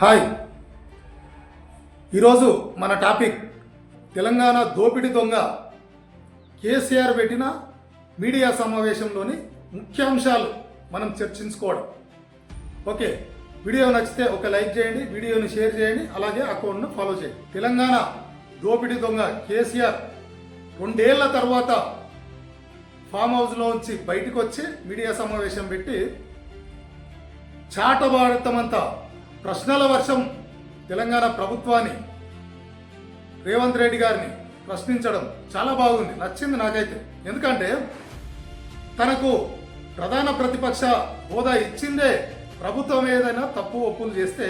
Hi. ఈరోజు మన topic Telangana దోపిడీ దొంగ కేసీఆర్ పెట్టిన మీడియా సమావేశంలోని ముఖ్యాంశాలు మనం చర్చించుకోవడం. ఓకే వీడియో నచ్చితే ఒక లైక్ చేయండి వీడియోని షేర్ చేయండి అలాగే అకౌంట్ను ఫాలో చేయండి. తెలంగాణ దోపిడీ దొంగ కేసీఆర్ రెండేళ్ళ తర్వాత ఫామ్ హౌస్లోంచి బయటకు వచ్చి మీడియా సమావేశం పెట్టి చాటబాడతమంతా ప్రశ్నల వర్షం తెలంగాణ ప్రభుత్వాన్ని రేవంత్ రెడ్డి గారిని ప్రశ్నించడం చాలా బాగుంది నచ్చింది నాకైతే. ఎందుకంటే తనకు ప్రధాన ప్రతిపక్ష హోదా ఇచ్చిందే ప్రభుత్వం ఏదైనా తప్పు ఒప్పులు చేస్తే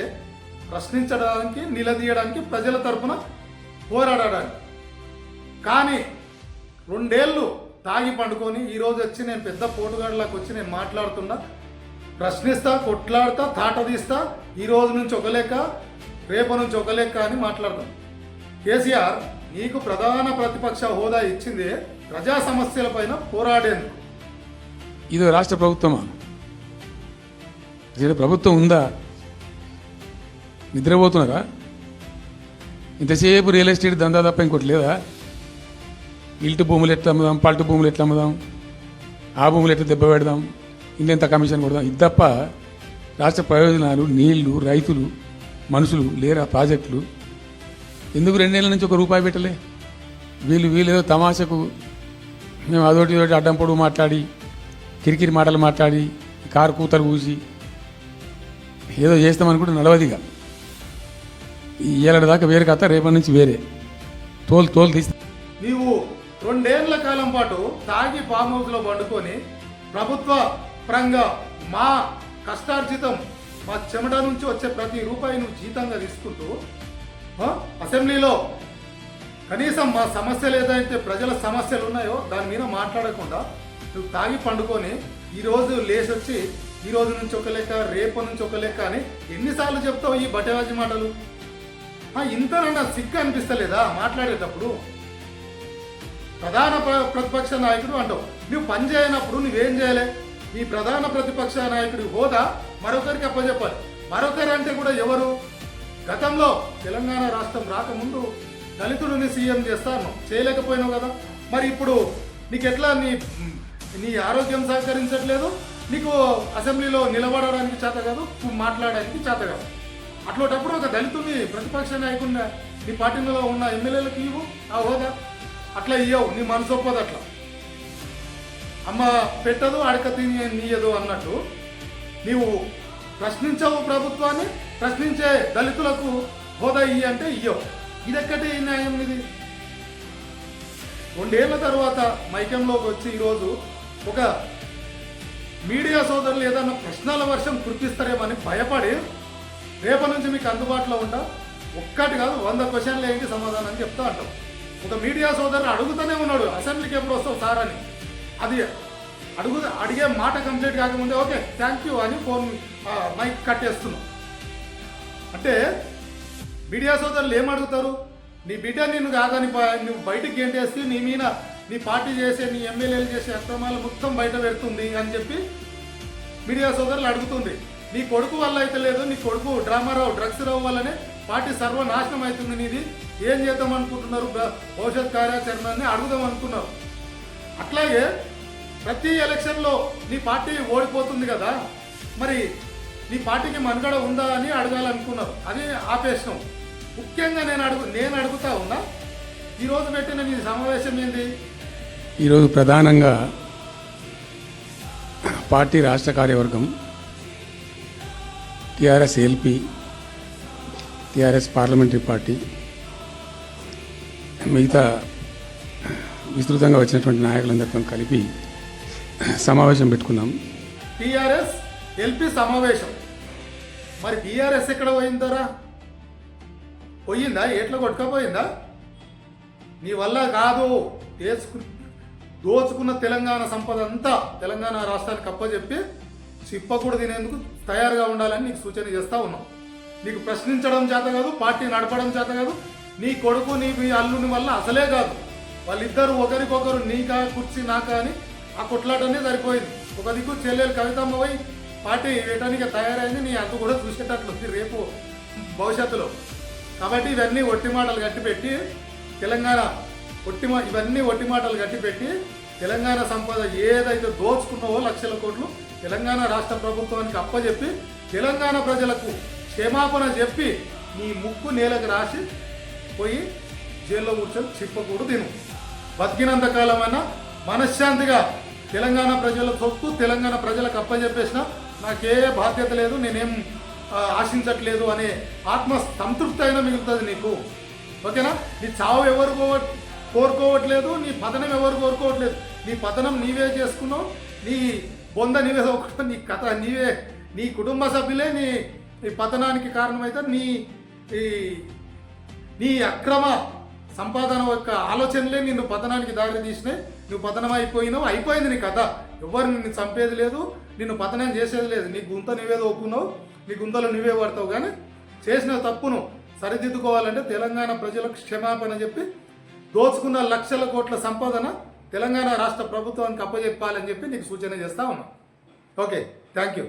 ప్రశ్నించడానికి నిలదీయడానికి ప్రజల తరపున పోరాడడానికి. కానీ రెండేళ్ళు తాగి పండుకొని ఈరోజు వచ్చి నేను పెద్ద పోటుగాడిలాకి వచ్చి నేను మాట్లాడుతున్నా ప్రశ్నిస్తా కొట్లాడతా తాట తీస్తా ఈ రోజు నుంచి ఒక లెక్క రేపు నుంచి ఒక లెక్క అని మాట్లాడతాం. కేసీఆర్ నీకు ప్రధాన ప్రతిపక్ష హోదా ఇచ్చింది ప్రజా సమస్యలపైన పోరాడేందుకు. ఇది రాష్ట్ర ప్రభుత్వమా? ఇది ప్రభుత్వం ఉందా? నిద్రపోతున్నారా? ఇంతసేపు రియల్ ఎస్టేట్ దందా తప్ప ఇంకోటి లేదా? ఇల్టు భూములు ఎట్లా అమ్ముదాం పల్టు భూములు ఎట్లా అమ్ముదాం? ఆ భూములు ఎట్లా దెబ్బ పెడదాం? ఇంకెంత కమిషన్ కొడదాం ఇది తప్ప రాష్ట్ర ప్రయోజనాలు నీళ్ళు రైతులు మనుషులు లేరా ప్రాజెక్టులు? ఎందుకు రెండేళ్ళ నుంచి ఒక రూపాయి పెట్టలే? వీళ్ళు వీళ్ళేదో తమాషకు మేము అదోటి ఇదోటి అడ్డం పొడుగు మాట్లాడి కిరికిరి మాటలు మాట్లాడి కారు కూతలు పూసి ఏదో చేస్తామనుకుంటే నడవదిగా. ఈ ఏళ్ళ దాకా వేరే కథ రేపటి నుంచి వేరే. తోలు తోలు తీస్తా. నీవు రెండేళ్ళ కాలం పాటు తాగి ఫామ్ హౌస్లో పండుకొని ప్రభుత్వ పరంగా మా కష్టార్జితం మా చెమట నుంచి వచ్చే ప్రతి రూపాయి నువ్వు జీతంగా తీసుకుంటూ అసెంబ్లీలో కనీసం మా సమస్యలు ఏదైతే ప్రజల సమస్యలు ఉన్నాయో దాని మీద మాట్లాడకుండా నువ్వు తాగి పండుకొని ఈరోజు లేచి వచ్చి ఈ రోజు నుంచి ఒక లెక్క రేపు నుంచి ఒక లెక్క అని ఎన్నిసార్లు చెప్తావు ఈ బట్టరాజు మాటలు? ఇంతనన్నా సిగ్గు అనిపిస్తలేదా మాట్లాడేటప్పుడు? ప్రధాన ప్ర- ప్రతిపక్ష నాయకుడు అంటావు నువ్వు పని చేయనప్పుడు నువ్వేం చేయలే? ఈ ప్రధాన ప్రతిపక్ష నాయకుడి హోదా మరొకరికి అప్పచెప్పాలి మరొకరు అంటే కూడా ఎవరు? గతంలో తెలంగాణ రాష్ట్రం రాకముందు దళితుడిని సీఎం చేస్తాను చేయలేకపోయినావు కదా? మరి ఇప్పుడు నీకు ఎట్లా నీ నీ ఆరోగ్యం సహకరించట్లేదు? నీకు అసెంబ్లీలో నిలబడడానికి చేత కాదు నువ్వు మాట్లాడడానికి చేత కాదు. అట్లాంటప్పుడు ఒక దళితుని ప్రతిపక్ష నాయకుడిని నీ పార్టీలో ఉన్న ఎమ్మెల్యేలకు ఇవ్వు ఆ హోదా. అట్లా ఇవ్వవు నీ మనసు ఒప్పదు అట్లా. అమ్మ పెట్టదు అడక తిని నీయదు అన్నట్టు నీవు ప్రశ్నించవు ప్రభుత్వాన్ని ప్రశ్నించే దళితులకు హోదా ఇయ్యి అంటే ఇయ్యవు. ఇదెక్కటి న్యాయం ఇది? రెండేళ్ళ తర్వాత మైకంలోకి వచ్చి ఈరోజు ఒక మీడియా సోదరులు ఏదన్నా ప్రశ్నల వర్షం కురిపిస్తారేమని భయపడి రేపటి నుంచి మీకు అందుబాటులో ఉంటా ఒక్కటి కాదు వంద క్వశ్చన్లు ఏంటి సమాధానం చెప్తా అంటాం. ఒక మీడియా సోదరుడు అడుగుతూనే ఉన్నాడు అసెంబ్లీకి ఎప్పుడు వస్తావు సార్ అని. అది అడుగు అడిగే మాట కంప్లీట్ కాకముందే ఓకే థ్యాంక్ యూ అని ఫోన్ మైక్ మైక్ కట్టేస్తున్నాం అంటే మీడియా సోదరులు ఏమడుగుతారు నీ బిడ్డ నిన్ను కాదని ప- నువ్వు బయటికి గెంటేసి నీ మీద నీ పార్టీ చేసే నీ ఎమ్మెల్యేలు చేసే అక్రమాలు మొత్తం బయట పెడుతుంది అని చెప్పి మీడియా సోదరులు అడుగుతుంది. నీ కొడుకు వల్ల అయితే లేదు నీ కొడుకు డ్రామా రావు డ్రగ్స్ రావు వల్లనే పార్టీ సర్వనాశనం అవుతుంది నీది. ఏం చేద్దాం అనుకుంటున్నారు? భవిష్యత్ కార్యాచరణని అడుగుదాం అనుకున్నారు. అట్లాగే ప్రతి ఎలక్షన్లో నీ పార్టీ ఓడిపోతుంది కదా మరి నీ పార్టీకి మనుగడ ఉందా అని అడగాలనుకున్నారు. అది ఆపేసినాం. ముఖ్యంగా నేను అడుగు నేను అడుగుతా ఉన్నా ఈరోజు పెట్టిన మీ సమావేశం ఏంది? ఈరోజు ప్రధానంగా పార్టీ రాష్ట్ర కార్యవర్గం TRS LP TRS parliamentary party మిగతా విస్తృతంగా వచ్చినటువంటి నాయకులందరితో కలిపి సమావేశం పెట్టుకున్నాం. టిఆర్ఎస్ ఎల్పి సమావేశం. మరి టిఆర్ఎస్ ఎక్కడ పోయిందరా? పోయిందా? ఎట్లా కొట్టుకపోయిందా? నీ వల్ల కాదు. చేసుకు దోచుకున్న తెలంగాణ సంపద అంతా తెలంగాణ రాష్ట్రానికి అప్పచెప్పి చిప్పకూడ తినేందుకు తయారుగా ఉండాలని నీకు సూచన చేస్తా ఉన్నాం. నీకు ప్రశ్నించడం చేత కాదు పార్టీ నడపడం చేత కాదు నీ కొడుకు నీ మీ అల్లుని వల్ల అసలే కాదు. వాళ్ళిద్దరు ఒకరికొకరు నీకా కుర్చీ నాకా అని ఆ కొట్లాటనే సరిపోయింది. ఒక దిక్కు చెల్లెలు కవితమ్మ పోయి పార్టీ వేయటానికి తయారైంది నీ అంత కూడా చూసేటట్లుంది రేపు భవిష్యత్తులో. కాబట్టి ఇవన్నీ ఒట్టి మాటలు కట్టిపెట్టి తెలంగాణ ఒట్టి మా ఇవన్నీ ఒట్టి మాటలు కట్టిపెట్టి తెలంగాణ సంపద ఏదైతే దోచుకున్నావో లక్షల కోట్లు తెలంగాణ రాష్ట్ర ప్రభుత్వానికి అప్పచెప్పి తెలంగాణ ప్రజలకు క్షమాపణ చెప్పి నీ ముక్కు నేలకు రాసి పోయి జైల్లో కూర్చొని చిప్పకూడు తిను. బతికినంత కాలమైనా మనశ్శాంతిగా తెలంగాణ ప్రజల సొత్తు తెలంగాణ ప్రజలకు అప్పచెప్పేసిన నాకే బాధ్యత లేదు నేనేం ఆశించట్లేదు అనే ఆత్మ సంతృప్తి అయినా మిగులుతుంది నీకు. ఓకేనా? నీ చావు ఎవరు కోవ- కోరుకోవట్లేదు నీ పతనం ఎవరు కోరుకోవట్లేదు. నీ పతనం నీవే చేసుకున్నావు నీ బొంద నీవే తవ్వుకున్నావు, నీ కథ నీవే నీ కుటుంబ సభ్యులే నీ నీ పతనానికి కారణమైతే నీ ఈ నీ అక్రమ సంపాదన యొక్క ఆలోచనలే నిన్ను పతనానికి దారి తీసినాయి. నువ్వు పతనం అయిపోయినావు అయిపోయింది నీ కథ. ఎవరు నిన్ను చంపేది లేదు నిన్ను పతనం చేసేది లేదు. నీ గుంత నువ్వే దోక్కున్నావు నీ గుంతలో నువ్వే పడతావు కానీ చేసిన తప్పును సరిదిద్దుకోవాలంటే తెలంగాణ ప్రజలకు క్షమాపణ చెప్పి దోచుకున్న లక్షల కోట్ల సంపాదన తెలంగాణ రాష్ట్ర ప్రభుత్వానికి అప్పచెప్పాలని చెప్పి నీకు సూచన చేస్తా ఉన్నా. Okay thank you.